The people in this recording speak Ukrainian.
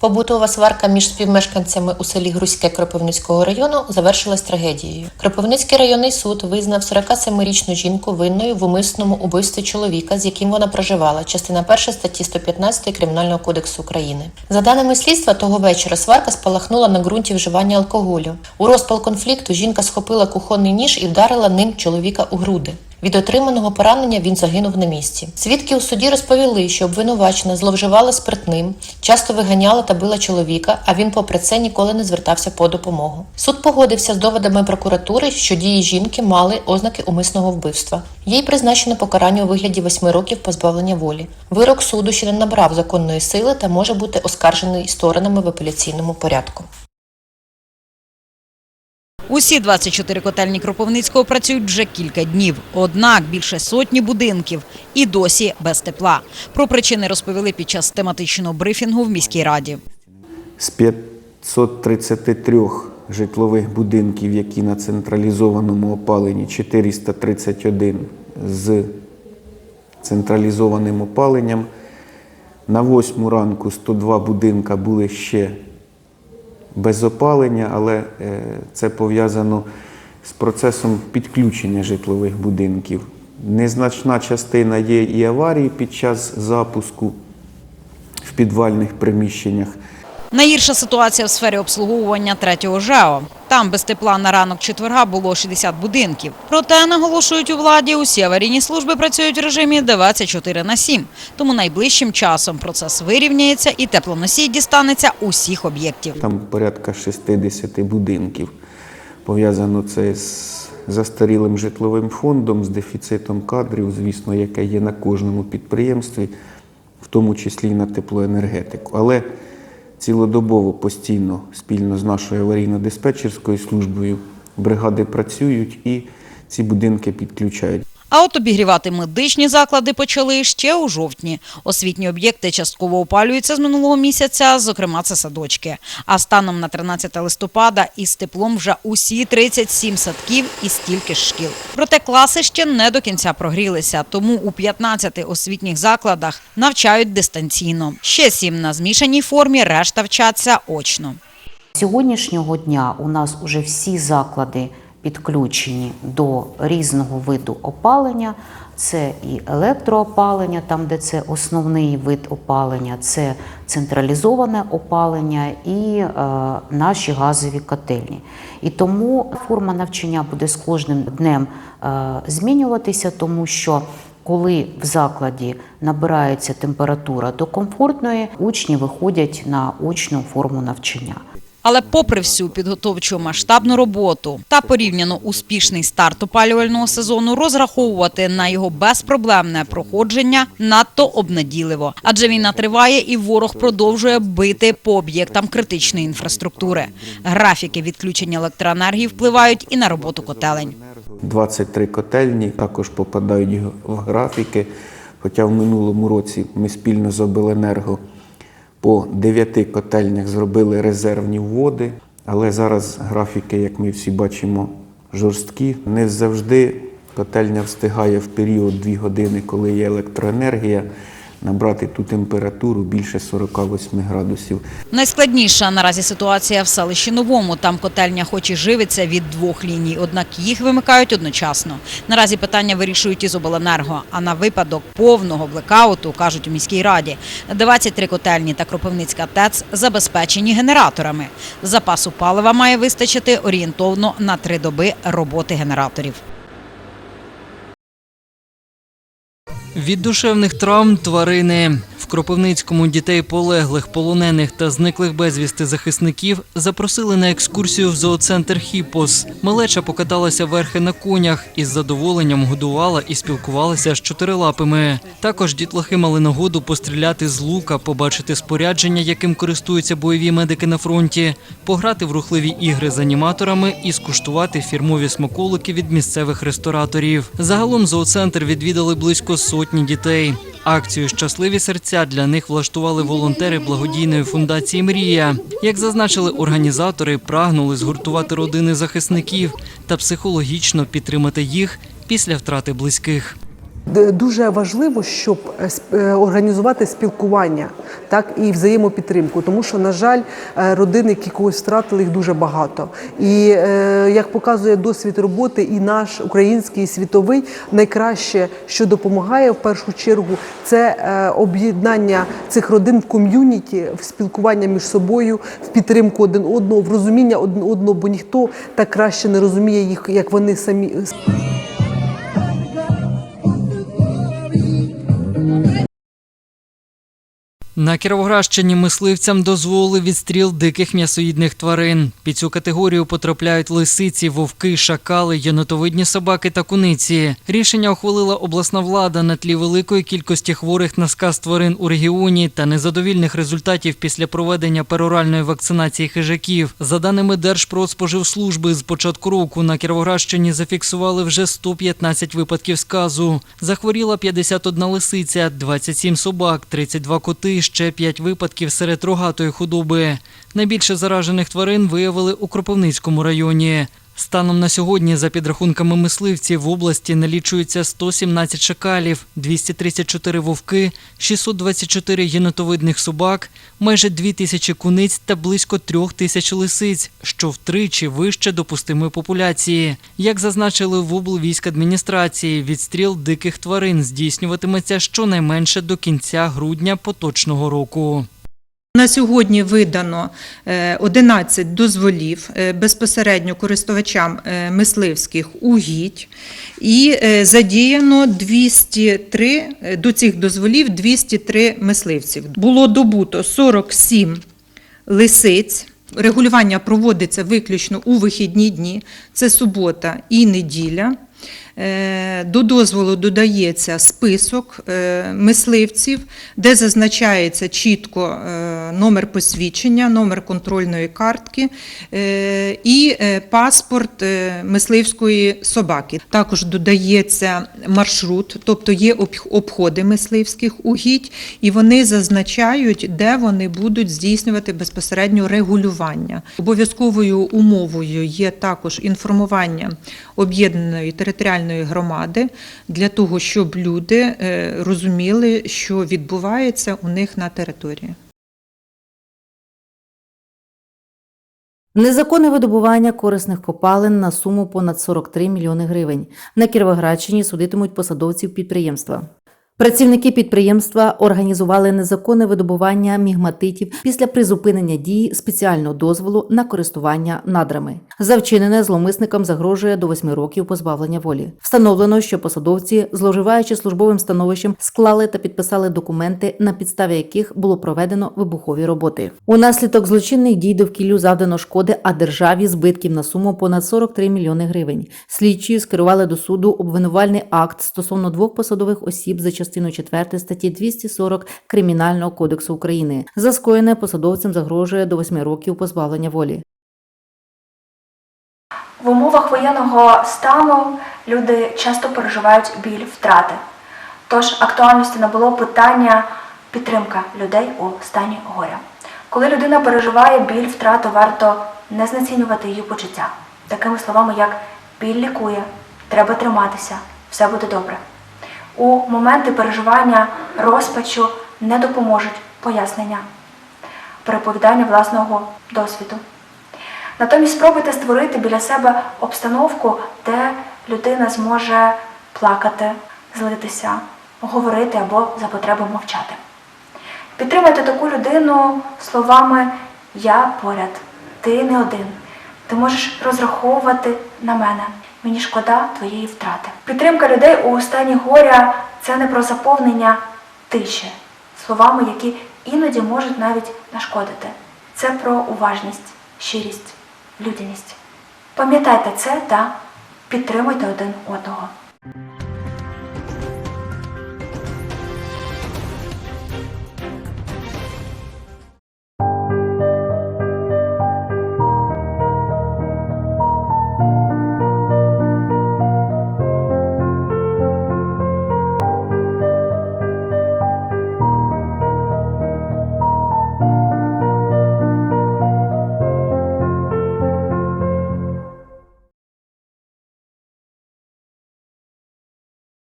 Побутова сварка між співмешканцями у селі Грузьке Кропивницького району завершилась трагедією. Кропивницький районний суд визнав 47-річну жінку винною в умисному убивстві чоловіка, з яким вона проживала, частина 1 статті 115 Кримінального кодексу України. За даними слідства, того вечора сварка спалахнула на ґрунті вживання алкоголю. У розпал конфлікту жінка схопила кухонний ніж і вдарила ним чоловіка у груди. Від отриманого поранення він загинув на місці. Свідки у суді розповіли, що обвинувачена зловживала спиртним, часто виганяла та била чоловіка, а він, попри це, ніколи не звертався по допомогу. Суд погодився з доводами прокуратури, що дії жінки мали ознаки умисного вбивства. Їй призначено покарання у вигляді восьми років позбавлення волі. Вирок суду ще не набрав законної сили та може бути оскаржений сторонами в апеляційному порядку. Усі 24 котельні Кропивницького працюють вже кілька днів. Однак більше сотні будинків і досі без тепла. Про причини розповіли під час тематичного брифінгу в міській раді. З 533 житлових будинків, які на централізованому опаленні, 431 з централізованим опаленням. На 8 ранку 102 будинка були ще без опалення, але е, це пов'язано з процесом підключення житлових будинків. Незначна частина є і аварії під час запуску в підвальних приміщеннях. Найгірша ситуація в сфері обслуговування третього ЖЕО. Там без тепла на ранок четверга було 60 будинків. Проте, наголошують у владі, усі аварійні служби працюють в режимі 24 на 7. Тому найближчим часом процес вирівняється і теплоносій дістанеться усіх об'єктів. Там порядка 60 будинків. Пов'язано це з застарілим житловим фондом, з дефіцитом кадрів, звісно, яке є на кожному підприємстві, в тому числі і на теплоенергетику. Але цілодобово постійно спільно з нашою аварійно-диспетчерською службою бригади працюють і ці будинки підключають. А от обігрівати медичні заклади почали ще у жовтні. Освітні об'єкти частково опалюються з минулого місяця, зокрема це садочки. А станом на 13 листопада із теплом вже усі 37 садків і стільки ж шкіл. Проте класи ще не до кінця прогрілися, тому у 15 освітніх закладах навчають дистанційно. Ще сім на змішаній формі, решта вчаться очно. Сьогоднішнього дня у нас уже всі заклади підключені до різного виду опалення. Це і електроопалення, там де це основний вид опалення, це централізоване опалення і е, наші газові котельні. І тому форма навчання буде з кожним днем е, змінюватися, тому що коли в закладі набирається температура до комфортної, учні виходять на очну форму навчання. Але попри всю підготовчу масштабну роботу та порівняно успішний старт опалювального сезону, розраховувати на його безпроблемне проходження надто обнадійливо. Адже війна триває і ворог продовжує бити по об'єктам критичної інфраструктури. Графіки відключення електроенергії впливають і на роботу котелень. 23 котельні також попадають в графіки. Хоча в минулому році ми спільно з Обленерго по дев'яти котельнях зробили резервні вводи, але зараз графіки, як ми всі бачимо, жорсткі. Не завжди котельня встигає в період 2 години, коли є електроенергія, набрати ту температуру більше 48 градусів. Найскладніша наразі ситуація в селищі Новому. Там котельня хоч і живиться від двох ліній, однак їх вимикають одночасно. Наразі питання вирішують із обленерго. А на випадок повного блекауту, кажуть у міській раді, 23 котельні та Кропивницька ТЕЦ забезпечені генераторами. Запасу палива має вистачити орієнтовно на три доби роботи генераторів. Від душевних травм тварини в Кропивницькому дітей полеглих, полонених та зниклих безвісти захисників запросили на екскурсію в зооцентр Хіпос. Малеча покаталася верхи на конях і з задоволенням годувала і спілкувалася з чотирилапими. Також дітлахи мали нагоду постріляти з лука, побачити спорядження, яким користуються бойові медики на фронті, пограти в рухливі ігри з аніматорами і скуштувати фірмові смаколики від місцевих рестораторів. Загалом зооцентр відвідали близько сотні дітей. Акцію Щасливі серця для них влаштували волонтери благодійної фундації Мрія. Як зазначили організатори, прагнули згуртувати родини захисників та психологічно підтримати їх після втрати близьких. Д- Дуже важливо, щоб е, е, організувати спілкування, так і взаємопідтримку, тому що, на жаль, е, родини, які когось втратили, їх дуже багато. І е, як показує досвід роботи, і наш український, і світовий, найкраще, що допомагає в першу чергу, це е, об'єднання цих родин в ком'юніті, в спілкування між собою, в підтримку один одного, в розуміння один одного, бо ніхто так краще не розуміє їх, як вони самі. На Кіровоградщині мисливцям дозволили відстріл диких м'ясоїдних тварин. Під цю категорію потрапляють лисиці, вовки, шакали, єнотовидні собаки та куниці. Рішення ухвалила обласна влада на тлі великої кількості хворих на сказ тварин у регіоні та незадовільних результатів після проведення пероральної вакцинації хижаків. За даними Держпродспоживслужби, з початку року на Кіровоградщині зафіксували вже 115 випадків сказу. Захворіла 51 лисиця, 27 собак, 32 коти, ще п'ять випадків серед рогатої худоби. Найбільше заражених тварин виявили у Кропивницькому районі. Станом на сьогодні, за підрахунками мисливців, в області налічується 117 шакалів, 234 вовки, 624 єнотовидних собак, майже 2 тисячі куниць та близько 3 тисяч лисиць, що втричі вище допустимої популяції. Як зазначили в облвійськадміністрації, відстріл диких тварин здійснюватиметься щонайменше до кінця грудня поточного року. На сьогодні видано е, 11 дозволів е, безпосередньо користувачам е, мисливських угідь і е, задіяно 203, е, до цих дозволів 203 мисливців. Було добуто 47 лисиць. Регулювання проводиться виключно у вихідні дні, це субота і неділя. Е, До дозволу додається список е, мисливців, де зазначається чітко е, номер посвідчення, номер контрольної картки і паспорт мисливської собаки. Також додається маршрут, тобто є обходи мисливських угідь, і вони зазначають, де вони будуть здійснювати безпосередньо регулювання. Обов'язковою умовою є також інформування об'єднаної територіальної громади для того, щоб люди е, розуміли, що відбувається у них на території. Незаконне видобування корисних копалин на суму понад 43 мільйони гривень. На Кіровоградщині судитимуть посадовців підприємства. Працівники підприємства організували незаконне видобування мігматитів після призупинення дії спеціального дозволу на користування надрами. За вчинене зловмисникам загрожує до 8 років позбавлення волі. Встановлено, що посадовці, зловживаючи службовим становищем, склали та підписали документи, на підставі яких було проведено вибухові роботи. Унаслідок злочинних дій довкіллю завдано шкоди, а державі збитків на суму понад 43 мільйони гривень. Слідчі скерували до суду обвинувальний акт стосовно двох посадових осіб за частиною 4 статті 240 Кримінального кодексу України. За скоєне посадовцям загрожує до 8 років позбавлення волі. В умовах воєнного стану люди часто переживають біль втрати. Тож актуальності набуло питання підтримка людей у стані горя. Коли людина переживає біль втрати, варто не знецінювати її почуття. Такими словами, як біль лікує, треба триматися, все буде добре. У моменти переживання розпачу не допоможуть пояснення, переповідання власного досвіду. Натомість спробуйте створити біля себе обстановку, де людина зможе плакати, злитися, говорити або за потреби мовчати. Підтримайте таку людину словами Я поряд, ти не один. Ти можеш розраховувати на мене. Мені шкода твоєї втрати. Підтримка людей у стані горя це не про заповнення тиші, словами, які іноді можуть навіть нашкодити. Це про уважність, щирість, людяність. Пам'ятайте це та підтримуйте один одного.